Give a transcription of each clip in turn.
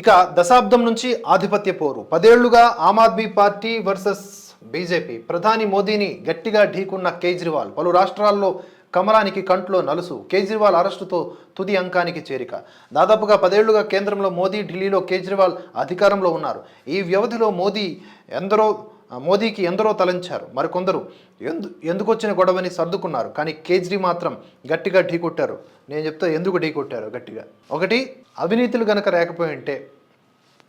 ఇక దశాబ్దం నుంచి ఆధిపత్య పోరు. పదేళ్ళుగా Aam Aadmi Party versus BJP. ప్రధాని మోదీని గట్టిగా ఢీకున్న కేజ్రీవాల్. పలు రాష్ట్రాల్లో కమలానికి కంట్లో నలుసు. కేజ్రీవాల్ అరెస్టుతో తుది అంకానికి చేరిక. దాదాపుగా పదేళ్ళుగా కేంద్రంలో మోదీ ఢిల్లీలో కేజ్రీవాల్ అధికారంలో ఉన్నారు. ఈ వ్యవధిలో మోదీ ఎందరో మోదీకి ఎందరో తలంచారు. మరికొందరు ఎందు ఎందుకు వచ్చిన గొడవని సర్దుకున్నారు. కానీ కేజ్రీ మాత్రం గట్టిగా ఢీకొట్టారు నేను చెప్తా ఎందుకు ఢీకొట్టారు గట్టిగా? ఒకటి అవినీతులు గనక లేకపోయి ఉంటే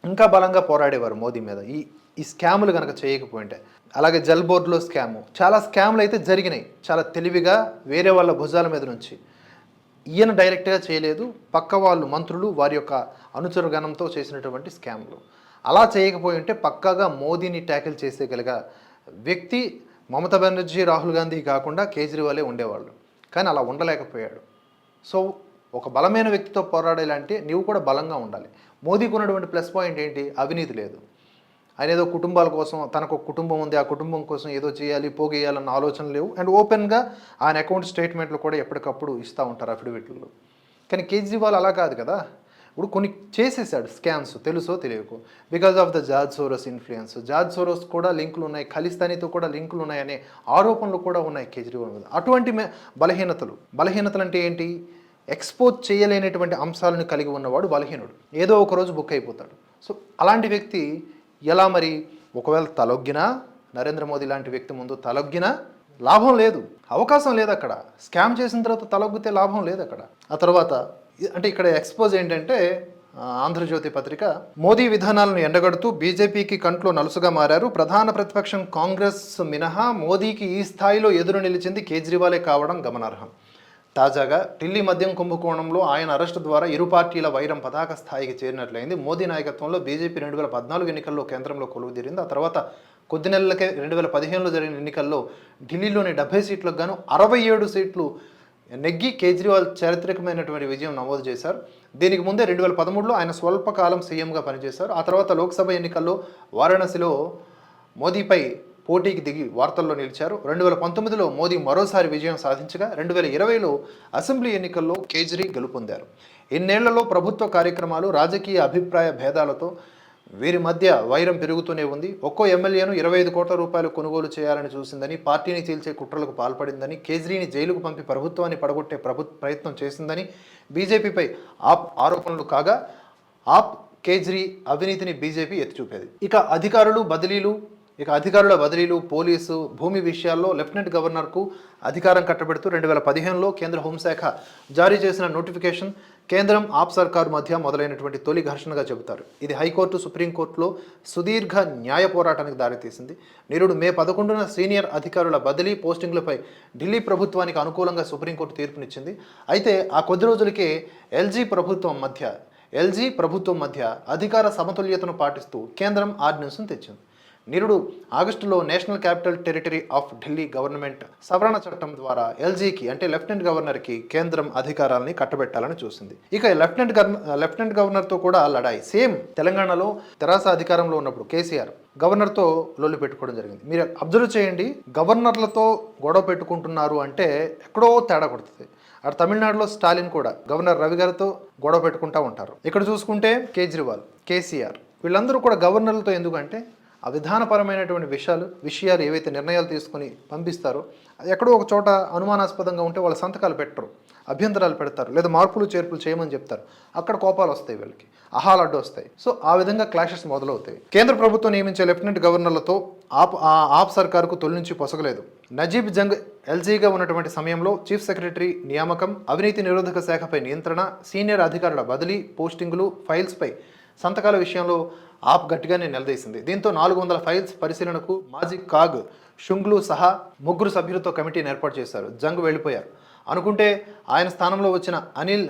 ఇంకా బలంగా పోరాడేవారు మోదీ మీద. ఈ ఈ స్కాములు కనుక చేయకపోయింటే అలాగే జల్ బోర్డులో స్కాము. చాలా స్కాములు అయితే జరిగినాయి. చాలా తెలివిగా వేరే వాళ్ళ భుజాల మీద నుంచి. ఈయన డైరెక్ట్గా చేయలేదు. పక్క వాళ్ళు మంత్రులు వారి యొక్క అనుచరుగణంతో చేసినటువంటి స్కాములు. అలా చేయకపోయి ఉంటే పక్కాగా మోదీని ట్యాకిల్ చేసేగలిగా వ్యక్తి మమతా బెనర్జీ రాహుల్ గాంధీ కాకుండా కేజ్రీవాలే ఉండేవాళ్ళు. కానీ అలా ఉండలేకపోయాడు. సో ఒక బలమైన వ్యక్తితో పోరాడేలాంటి నీవు కూడా బలంగా ఉండాలి. మోదీకి ఉన్నటువంటి ప్లస్ పాయింట్ ఏంటి? అవినీతి లేదు. ఆయన ఏదో కుటుంబాల కోసం తనకు కుటుంబం ఉంది ఆ కుటుంబం కోసం ఏదో చేయాలి పోగేయాలన్న ఆలోచన లేవు. అండ్ ఓపెన్గా ఆయన అకౌంట్ స్టేట్మెంట్లు కూడా ఎప్పటికప్పుడు ఇస్తూ ఉంటారు అఫిడవిట్లలో కానీ కేజ్రీవాల్ అలా కాదు కదా. ఇప్పుడు కొన్ని చేసేసాడు స్కామ్స్ తెలుసో తెలియకో. Because of the George Soros influence George Soros కూడా లింకులు ఉన్నాయి ఖలిస్తానీతో కూడా లింకులు ఉన్నాయనే ఆరోపణలు కూడా ఉన్నాయి కేజ్రీవాల్ మీద. అటువంటి బలహీనతలు బలహీనతలు. అంటే ఏంటి? ఎక్స్పోజ్ చేయలేనటువంటి అంశాలను కలిగి ఉన్నవాడు బలహీనుడు. ఏదో ఒక రోజు బుక్ అయిపోతాడు. సో అలాంటి వ్యక్తి ఎలా మరి? ఒకవేళ తలొగ్గినా నరేంద్ర మోదీ లాంటి వ్యక్తి ముందు తలొగ్గినా లాభం లేదు. అవకాశం లేదు అక్కడ. స్కామ్ చేసిన తర్వాత తలొగ్గితే లాభం లేదు అక్కడ. ఆ తర్వాత అంటే ఇక్కడ ఎక్స్పోజ్ ఏంటంటే ఆంధ్రజ్యోతి పత్రిక మోదీ విధానాలను ఎండగడుతూ బీజేపీకి కంట్లో నలుసుగా మారారు. ప్రధాన ప్రతిపక్షం కాంగ్రెస్ మినహా మోదీకి ఈ స్థాయిలో ఎదురు నిలిచింది కేజ్రీవాలే కావడం గమనార్హం. తాజాగా ఢిల్లీ మద్యం కుంభకోణంలో ఆయన అరెస్టు ద్వారా ఇరు పార్టీల వైరం పతాక స్థాయికి చేరినట్లయింది. మోదీ నాయకత్వంలో బీజేపీ రెండు వేల పద్నాలుగు ఎన్నికల్లో కేంద్రంలో కొలువు తీరింది ఆ తర్వాత కొద్ది నెలలకే రెండు వేల పదిహేనులో జరిగిన ఎన్నికల్లో ఢిల్లీలోని డెబ్బై సీట్లకు గాను అరవై ఏడు సీట్లు నెగ్గి కేజ్రీవాల్ చారిత్రకమైనటువంటి విజయం నమోదు చేశారు. దీనికి ముందే రెండు వేల పదమూడులో ఆయన స్వల్పకాలం సీఎంగా పనిచేశారు. ఆ తర్వాత లోక్సభ ఎన్నికల్లో వారణాసిలో మోదీపై పోటీకి దిగి వార్తల్లో నిలిచారు. రెండు వేల పంతొమ్మిదిలో మోదీ మరోసారి విజయం సాధించగా రెండు వేల ఇరవైలో అసెంబ్లీ ఎన్నికల్లో కేజ్రీ గెలుపొందారు. ఇన్నేళ్ళలో ప్రభుత్వ కార్యక్రమాలు రాజకీయ అభిప్రాయ భేదాలతో వీరి మధ్య వైరం పెరుగుతూనే ఉంది. ఒక్కో ఎమ్మెల్యేను ఇరవై ఐదు కోట్ల రూపాయలు కొనుగోలు చేయాలని చూసిందని పార్టీని చీల్చే కుట్రలకు పాల్పడిందని కేజ్రీని జైలుకు పంపి ప్రభుత్వాన్ని పడగొట్టే ప్రభు ప్రయత్నం చేసిందని బీజేపీపై ఆప్ ఆరోపణలు కాగా ఆప్ కేజ్రీ అవినీతిని బీజేపీ ఎత్తిచూపేది. ఇక అధికారులు బదిలీలు ఇక అధికారుల బదిలీలు పోలీసు భూమి విషయాల్లో లెఫ్టినెంట్ గవర్నర్కు అధికారం కట్టబెడుతూ రెండు వేల పదిహేనులో కేంద్ర హోంశాఖ జారీ చేసిన నోటిఫికేషన్ కేంద్రం ఆప్ సర్కారు మధ్య మొదలైనటువంటి తొలి ఘర్షణగా చెబుతారు. ఇది హైకోర్టు సుప్రీంకోర్టులో సుదీర్ఘ న్యాయ పోరాటానికి దారితీసింది. నిరుడు మే పదకొండున సీనియర్ అధికారుల బదిలీ పోస్టింగ్లపై ఢిల్లీ ప్రభుత్వానికి అనుకూలంగా సుప్రీంకోర్టు తీర్పునిచ్చింది. అయితే ఆ కొద్ది రోజులకే ఎల్జీ ప్రభుత్వం మధ్య ఎల్జీ ప్రభుత్వం మధ్య అధికార సమతుల్యతను పాటిస్తూ కేంద్రం ఆర్డినెన్స్ను తెచ్చింది. నిరుడు ఆగస్టులో national capital territory of Delhi government సవరణ చట్టం ద్వారా ఎల్జీకి అంటే లెఫ్టినెంట్ గవర్నర్కి కేంద్రం అధికారాలని కట్టబెట్టాలని చూసింది. ఇక లెఫ్టినెంట్ గవర్న లెఫ్టినెంట్ గవర్నర్తో కూడా లడాయి. సేమ్ తెలంగాణలో తెరాస అధికారంలో ఉన్నప్పుడు కేసీఆర్ గవర్నర్తో లొల్లు పెట్టుకోవడం జరిగింది. మీరు అబ్జర్వ్ చేయండి గవర్నర్లతో గొడవ పెట్టుకుంటున్నారు అంటే ఎక్కడో తేడా కొడుతుంది. అటు తమిళనాడులో స్టాలిన్ కూడా గవర్నర్ రవి గారితో గొడవ పెట్టుకుంటా ఉంటారు. ఇక్కడ చూసుకుంటే కేజ్రీవాల్ కేసీఆర్ వీళ్ళందరూ కూడా గవర్నర్లతో ఎందుకంటే ఆ విధానపరమైనటువంటి విషయాలు విషయాలు ఏవైతే నిర్ణయాలు తీసుకొని పంపిస్తారో అది ఎక్కడో ఒక చోట అనుమానాస్పదంగా ఉంటే వాళ్ళ సంతకాలు పెట్టరు అభ్యంతరాలు పెడతారు లేదా మార్పులు చేర్పులు చేయమని చెప్తారు. అక్కడ కోపాలు వస్తాయి వీళ్ళకి అహాలు అడ్డు వస్తాయి. సో ఆ విధంగా క్లాషెస్ మొదలవుతాయి. కేంద్ర ప్రభుత్వం నియమించే లెఫ్టినెంట్ గవర్నర్లతో ఆప్ ఆ ఆప్ సర్కారుకు తొలి నుంచి పొసగలేదు. నజీబ్ జంగ్ ఎల్జీగా ఉన్నటువంటి సమయంలో చీఫ్ సెక్రటరీ నియామకం అవినీతి నిరోధక శాఖపై నియంత్రణ సీనియర్ అధికారుల బదిలీ పోస్టింగులు ఫైల్స్పై సంతకాల విషయంలో ఆప్ గట్టిగానే నిలదీసింది. దీంతో నాలుగు వందల ఫైల్స్ పరిశీలనకు మాజీ కాగ్ షుంగ్లు సహా ముగ్గురు సభ్యులతో కమిటీని ఏర్పాటు చేశారు. జంగ్ వెళ్ళిపోయారు. అనుకుంటే ఆయన స్థానంలో వచ్చిన అనిల్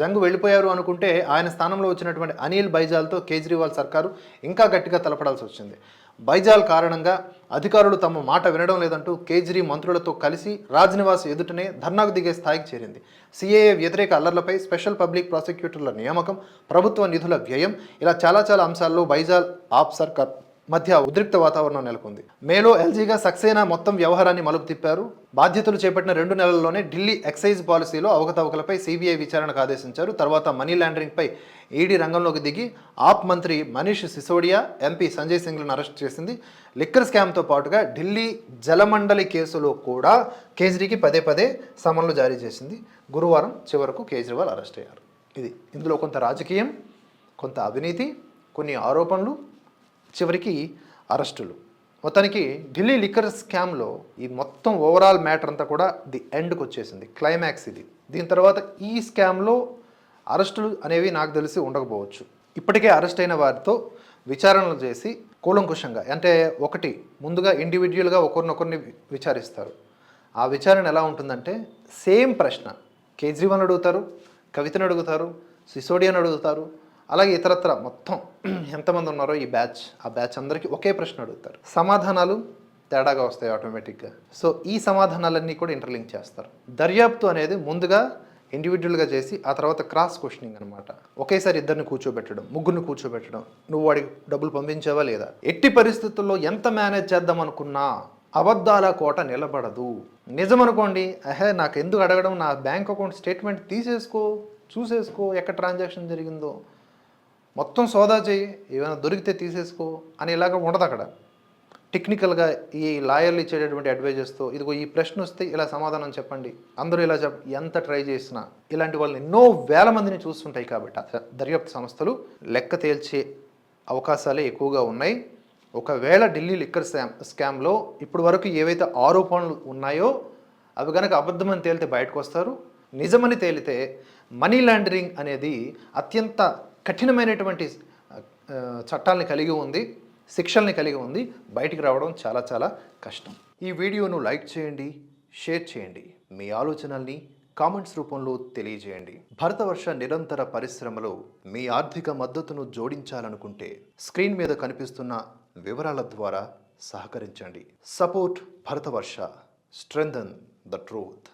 జంగ్ వెళ్ళిపోయారు అనుకుంటే ఆయన స్థానంలో వచ్చినటువంటి అనిల్ బైజాల్తో కేజ్రీవాల్ సర్కారు ఇంకా గట్టిగా తలపడాల్సి వచ్చింది. బైజాల్ కారణంగా అధికారులు తమ మాట వినడం లేదంటూ కేజ్రీ మంత్రులతో కలిసి రాజ్నివాస్ ఎదుటనే ధర్నాకు దిగే స్థాయికి చేరింది. సిఏఏ వ్యతిరేక అల్లర్లపై స్పెషల్ పబ్లిక్ ప్రాసిక్యూటర్ల నియామకం ప్రభుత్వ నిధుల వ్యయం ఇలా చాలా చాలా అంశాల్లో బైజాల్ ఆప్ సర్కార్ మధ్య ఉద్రిక్త వాతావరణం నెలకొంది. మేలో ఎల్జీగా సక్సేనా మొత్తం వ్యవహారాన్ని మలుపు తిప్పారు. బాధ్యతలు చేపట్టిన రెండు నెలల్లోనే ఢిల్లీ ఎక్సైజ్ పాలసీలో అవకతవకలపై సీబీఐ విచారణకు ఆదేశించారు. తర్వాత మనీ ల్యాండరింగ్పై ఈడీ రంగంలోకి దిగి ఆప్ మంత్రి మనీష్ సిసోడియా ఎంపీ సంజయ్ సింగ్లను అరెస్ట్ చేసింది. లిక్కర్ స్కామ్తో పాటుగా ఢిల్లీ జలమండలి కేసులో కూడా కేజ్రీకి పదే పదే సమన్లు జారీ చేసింది. గురువారం చివరకు కేజ్రీవాల్ అరెస్ట్ అయ్యారు. ఇది ఇందులో కొంత రాజకీయం కొంత అవినీతి కొన్ని ఆరోపణలు చివరికి అరెస్టులు. మొత్తానికి ఢిల్లీ లిక్కర్ స్కామ్లో ఈ మొత్తం ఓవరాల్ మ్యాటర్ అంతా కూడా ది ఎండ్కి వచ్చేసింది. క్లైమాక్స్ ఇది. దీని తర్వాత ఈ స్కామ్లో అరెస్టులు అనేవి నాకు తెలిసి ఉండకపోవచ్చు. ఇప్పటికే అరెస్ట్ అయిన వారితో విచారణలు చేసి కూలంకుషంగా అంటే ఒకటి ముందుగా ఇండివిజువల్గా ఒకరినొకరిని విచారిస్తారు. ఆ విచారణ ఎలా ఉంటుందంటే సేమ్ ప్రశ్న. కేజ్రీవాల్ అడుగుతారు కవితను అడుగుతారు సిసోడియాని అడుగుతారు అలాగే ఇతరత్ర మొత్తం ఎంతమంది ఉన్నారో ఈ బ్యాచ్ ఆ బ్యాచ్ అందరికీ ఒకే ప్రశ్న అడుగుతారు. సమాధానాలు తేడాగా వస్తాయి ఆటోమేటిక్గా సో ఈ సమాధానాలన్నీ కూడా ఇంటర్లింక్ చేస్తారు. దర్యాప్తు అనేది ముందుగా ఇండివిజువల్గా చేసి ఆ తర్వాత క్రాస్ క్వశ్చనింగ్ అనమాట ఒకేసారి ఇద్దరిని కూర్చోబెట్టడం ముగ్గురిని కూర్చోబెట్టడం నువ్వు వాడికి డబ్బులు పంపించావా లేదా? ఎట్టి పరిస్థితుల్లో ఎంత మేనేజ్ చేద్దాం అనుకున్నా అబద్ధాల కోట నిలబడదు. నిజం అనుకోండి అహే నాకు ఎందుకు అడగడం? నా బ్యాంక్ అకౌంట్ స్టేట్మెంట్ తీసేసుకో చూసేసుకో ఎక్కడ ట్రాన్సాక్షన్ జరిగిందో. మొత్తం సోదా చేయి ఏమైనా దొరికితే తీసేసుకో అని ఇలాగ ఉండదు అక్కడ. టెక్నికల్గా ఈ లాయర్లు ఇచ్చేటటువంటి అడ్వైజెస్తో ఇదిగో ఈ ప్రశ్న వస్తే ఇలా సమాధానం చెప్పండి. అందరూ ఇలా చెప్ ఎంత ట్రై చేసినా ఇలాంటి వాళ్ళని ఎన్నో వేల మందిని చూస్తుంటాయి కాబట్టి దర్యాప్తు సంస్థలు లెక్క తేల్చే అవకాశాలే ఎక్కువగా ఉన్నాయి. ఒకవేళ ఢిల్లీ లిక్కర్ స్కామ్ స్కామ్లో ఇప్పటి వరకు ఏవైతే ఆరోపణలు ఉన్నాయో అవి కనుక అబద్ధమని తేలితే బయటకు వస్తారు. నిజమని తేలితే మనీ లాండరింగ్ అనేది అత్యంత కఠినమైనటువంటి చట్టాలని కలిగి ఉంది శిక్షల్ని కలిగి ఉంది బయటికి రావడం చాలా చాలా కష్టం. ఈ వీడియోను లైక్ చేయండి షేర్ చేయండి. మీ ఆలోచనల్ని కామెంట్స్ రూపంలో తెలియజేయండి. భరతవర్ష నిరంతర పరిశ్రమలో మీ ఆర్థిక మద్దతును జోడించాలనుకుంటే స్క్రీన్ మీద కనిపిస్తున్న వివరాల ద్వారా సహకరించండి. Support Bharatvarsh strengthen the truth.